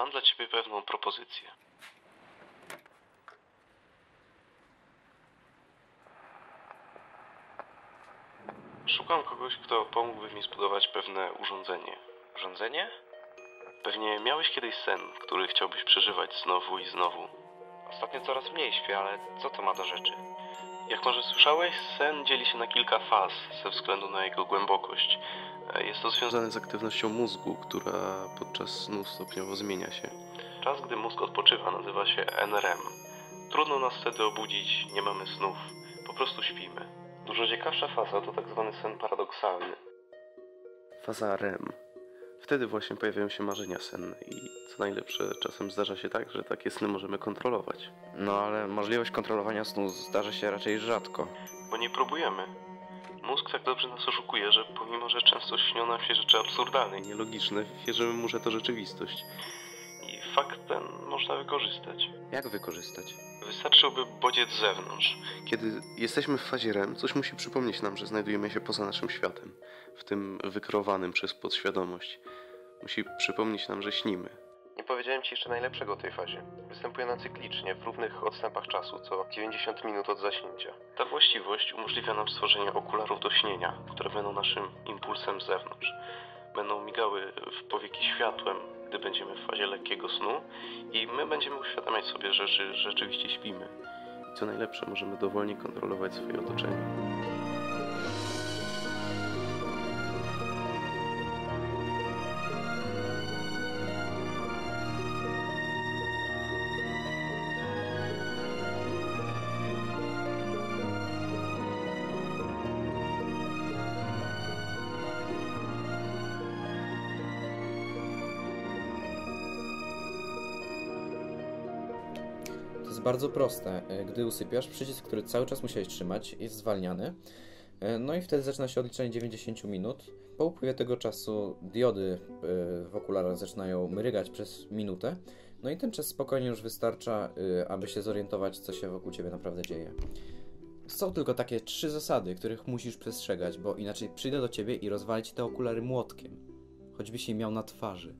Mam dla ciebie pewną propozycję. Szukam kogoś, kto pomógłby mi zbudować pewne urządzenie. Urządzenie? Pewnie miałeś kiedyś sen, który chciałbyś przeżywać znowu i znowu. Ostatnio coraz mniej śpię, ale co to ma do rzeczy? Jak może słyszałeś, sen dzieli się na kilka faz ze względu na jego głębokość. E, Jest to związane z aktywnością mózgu, która podczas snu stopniowo zmienia się. Czas, gdy mózg odpoczywa, nazywa się NREM. Trudno nas wtedy obudzić, nie mamy snów, po prostu śpimy. Dużo ciekawsza faza to tak zwany sen paradoksalny. Faza REM. Wtedy właśnie pojawiają się marzenia senne i co najlepsze, czasem zdarza się tak, że takie sny możemy kontrolować. No ale możliwość kontrolowania snu zdarza się raczej rzadko. Bo nie próbujemy. Mózg tak dobrze nas oszukuje, że pomimo, że często śnią nam się rzeczy absurdalne i nielogiczne, wierzymy mu, że to rzeczywistość. I fakt ten można wykorzystać. Jak wykorzystać? Wystarczyłby bodziec z zewnątrz. Kiedy jesteśmy w fazie REM, coś musi przypomnieć nam, że znajdujemy się poza naszym światem, w tym wykreowanym przez podświadomość. Musi przypomnieć nam, że śnimy. Nie powiedziałem Ci jeszcze najlepszego o tej fazie. Występuje ona cyklicznie, w równych odstępach czasu, co 90 minut od zaśnięcia. Ta właściwość umożliwia nam stworzenie okularów do śnienia, które będą naszym impulsem z zewnątrz. Będą migały w powieki światłem, gdy będziemy w fazie lekkiego snu i my będziemy uświadamiać sobie, że, rzeczywiście śpimy. I co najlepsze, możemy dowolnie kontrolować swoje otoczenie. Bardzo proste. E, Gdy usypiasz, przycisk, który cały czas musiałeś trzymać, jest zwalniany. E, No i wtedy zaczyna się odliczenie 90 minut. Po upływie tego czasu diody e, w okularach zaczynają mrygać przez minutę. No i ten czas spokojnie już wystarcza, aby się zorientować, co się wokół ciebie naprawdę dzieje. Są tylko takie trzy zasady, których musisz przestrzegać, bo inaczej przyjdę do ciebie i rozwalę ci te okulary młotkiem. Choćbyś je miał na twarzy.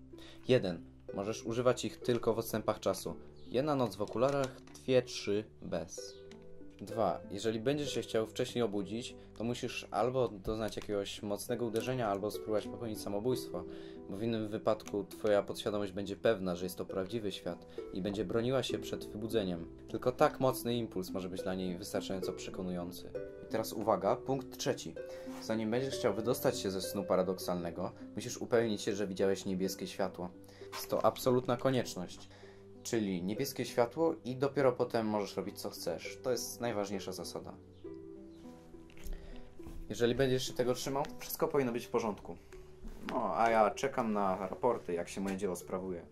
1. Możesz używać ich tylko w odstępach czasu. Jedna noc w okularach, dwie, trzy bez. 2. Jeżeli będziesz się chciał wcześniej obudzić, to musisz albo doznać jakiegoś mocnego uderzenia, albo spróbować popełnić samobójstwo, bo w innym wypadku twoja podświadomość będzie pewna, że jest to prawdziwy świat i będzie broniła się przed wybudzeniem. Tylko tak mocny impuls może być dla niej wystarczająco przekonujący. I teraz uwaga, punkt trzeci. Zanim będziesz chciał wydostać się ze snu paradoksalnego, musisz upewnić się, że widziałeś niebieskie światło. Jest to absolutna konieczność. Czyli niebieskie światło i dopiero potem możesz robić co chcesz. To jest najważniejsza zasada. Jeżeli będziesz się tego trzymał, wszystko powinno być w porządku. No, a ja czekam na raporty, jak się moje dzieło sprawuje.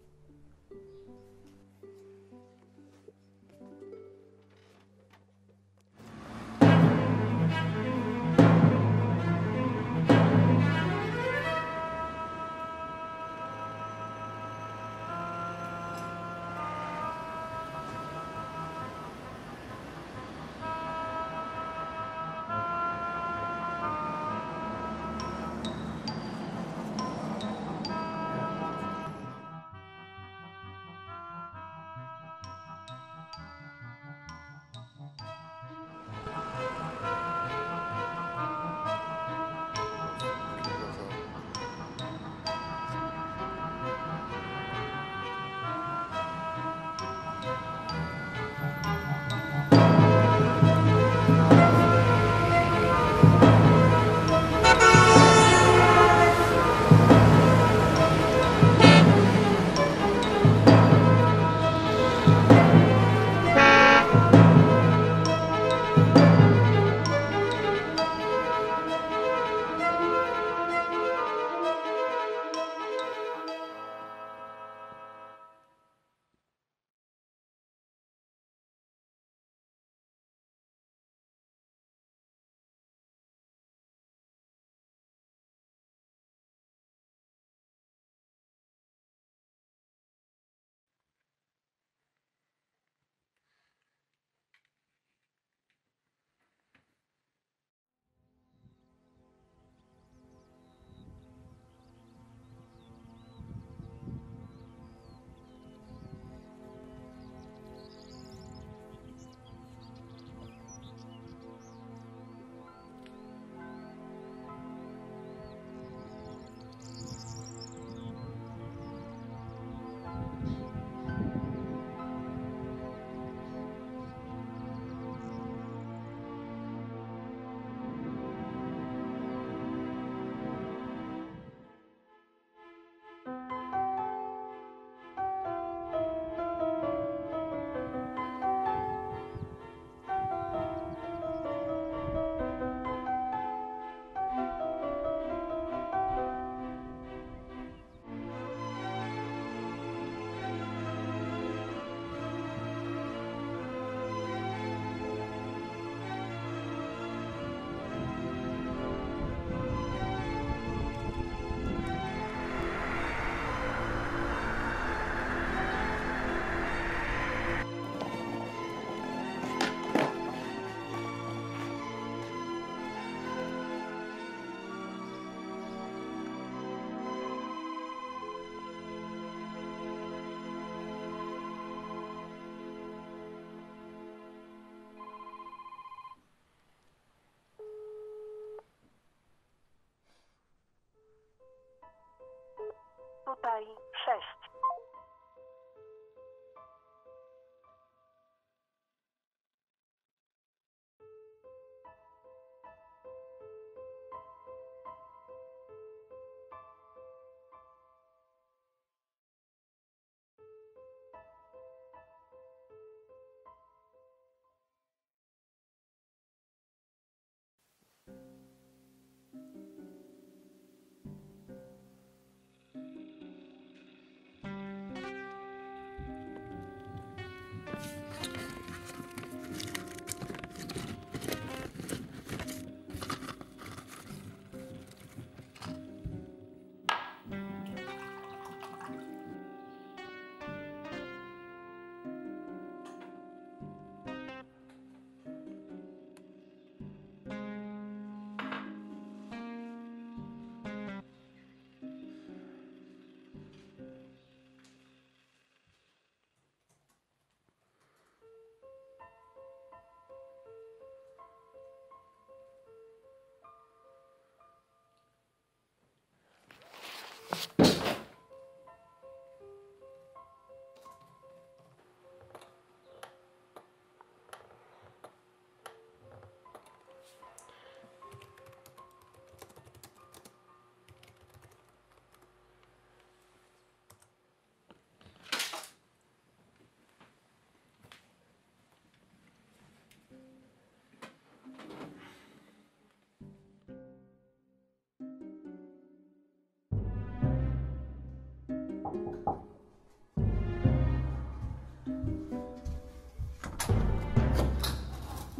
tutaj sześć.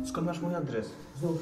Skąd masz mój adres? Znowu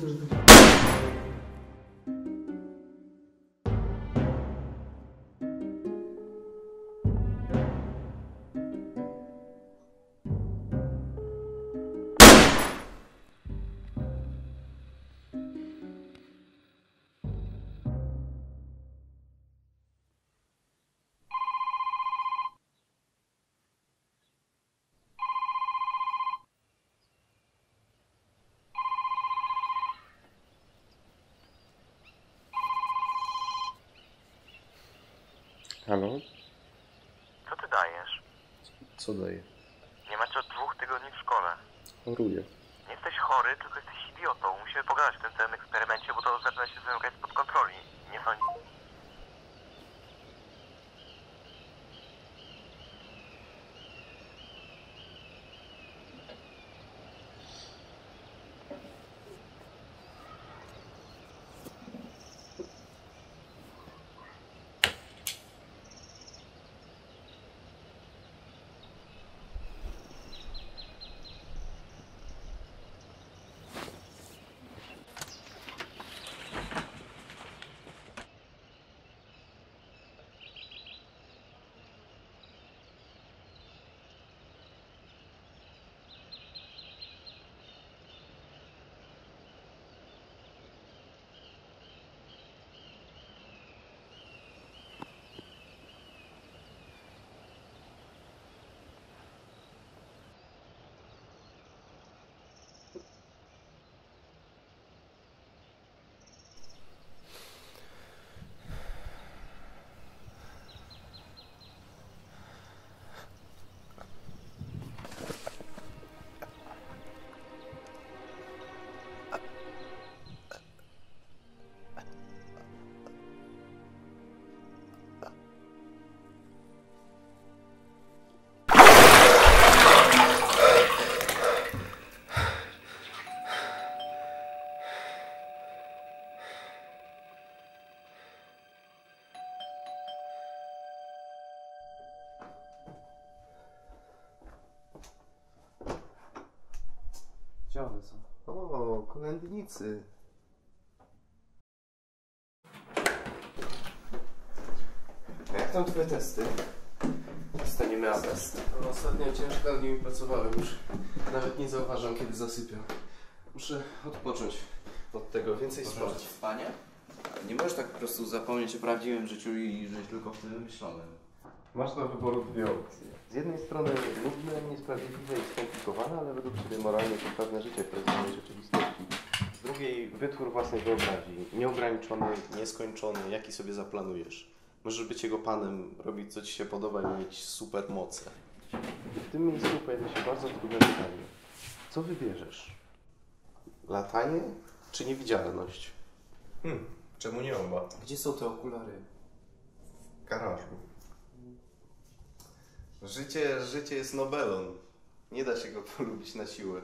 Halo? Co ty dajesz? Co daje? Nie macie od dwóch tygodni w szkole. Choruję. Nie jesteś chory, tylko jesteś idiotą. Musimy pogadać w tym całym eksperymencie, bo to zaczyna się wymykać spod kontroli. Nie sądzisz? O, kolędnicy. Jak tam twoje testy? Dostaniemy atest. No, ostatnio ciężko nad nimi pracowałem już. Nawet nie zauważam, kiedy zasypiam. Muszę odpocząć od tego, więcej spać. spanie? Nie możesz tak po prostu zapomnieć o prawdziwym życiu i żyć tylko w tym wymyślonym. Masz do wyboru dwie opcje. Z jednej strony nudne, niesprawiedliwe i skomplikowane, ale według Ciebie moralnie poprawne życie w prawdziwej rzeczywistości. Z drugiej wytwór własnej wyobraźni, nieograniczony, nieskończony, jaki sobie zaplanujesz. Możesz być jego panem, robić co ci się podoba i mieć super moce. W tym miejscu pojawia się bardzo trudne pytanie. Co wybierzesz? Latanie czy niewidzialność? Hmm, czemu nie oba? Gdzie są te okulary? W garażu. Życie, życie jest Nobelon. Nie da się go polubić na siłę.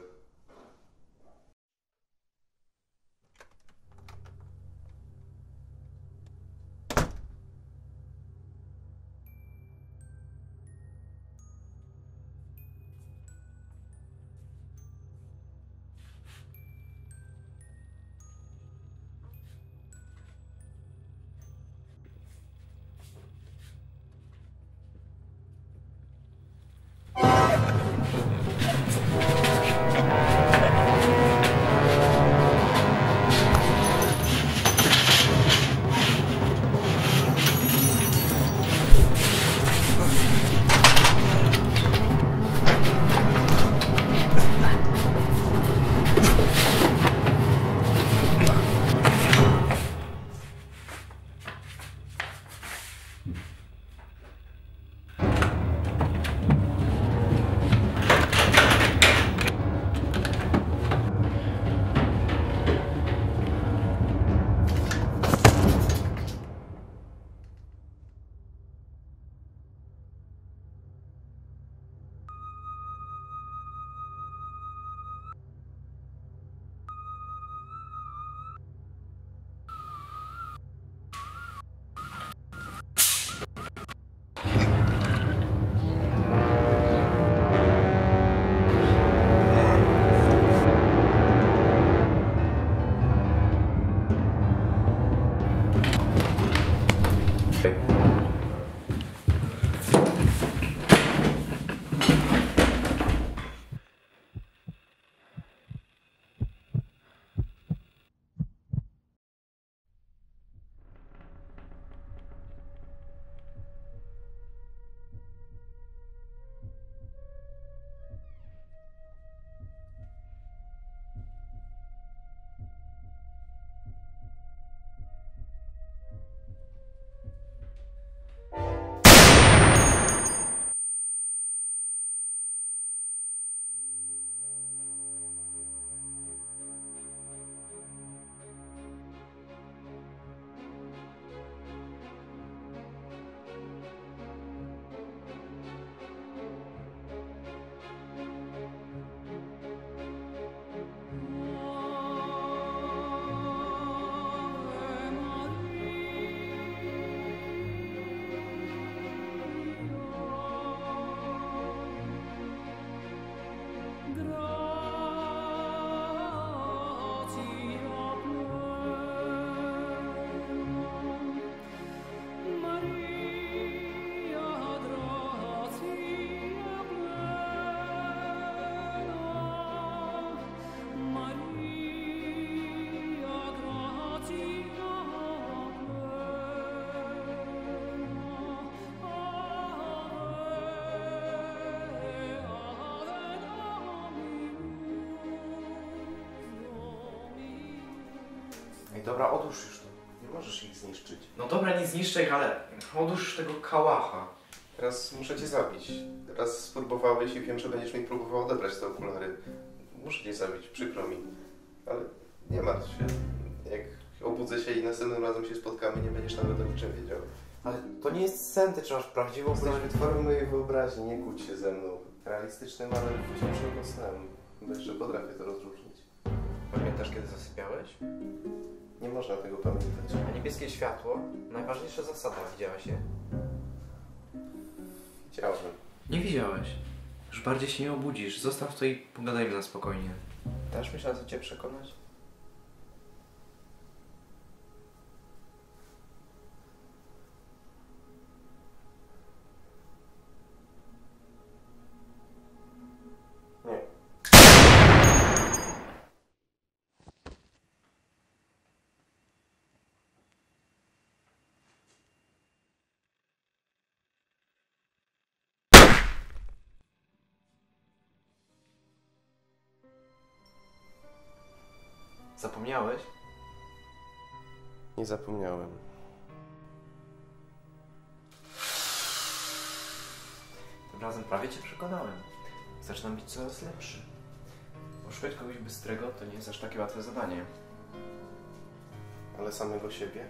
Dobra, odłóż już to. Nie możesz ich zniszczyć. No dobra, nie zniszczę ich, ale odłóż tego kałacha. Teraz muszę cię zabić. Teraz spróbowałeś i wiem, że będziesz mi próbował odebrać te okulary. Muszę cię zabić, przykro mi. Ale nie martw się. Jak obudzę się i następnym razem się spotkamy, nie będziesz nawet o niczym wiedział. Ale to nie jest sen, ty czy masz prawdziwą Jesteś wytworem mojej wyobraźni, nie kłóć się ze mną. Realistycznym, ale wciąż snem. Bo jeszcze potrafię to rozróżnić. Pamiętasz, kiedy zasypiałeś? Nie można tego pamiętać. A niebieskie światło? Najważniejsza zasada, widziałaś je? Chciałem. Nie widziałeś. Już bardziej się nie obudzisz. Zostaw to i pogadajmy na spokojnie. Dasz mi szansę cię przekonać? Zapomniałeś? Nie zapomniałem. Tym razem prawie cię przekonałem. Zaczynam być coraz lepszy. Poszukać kogoś bystrego to nie jest aż takie łatwe zadanie. Ale samego siebie?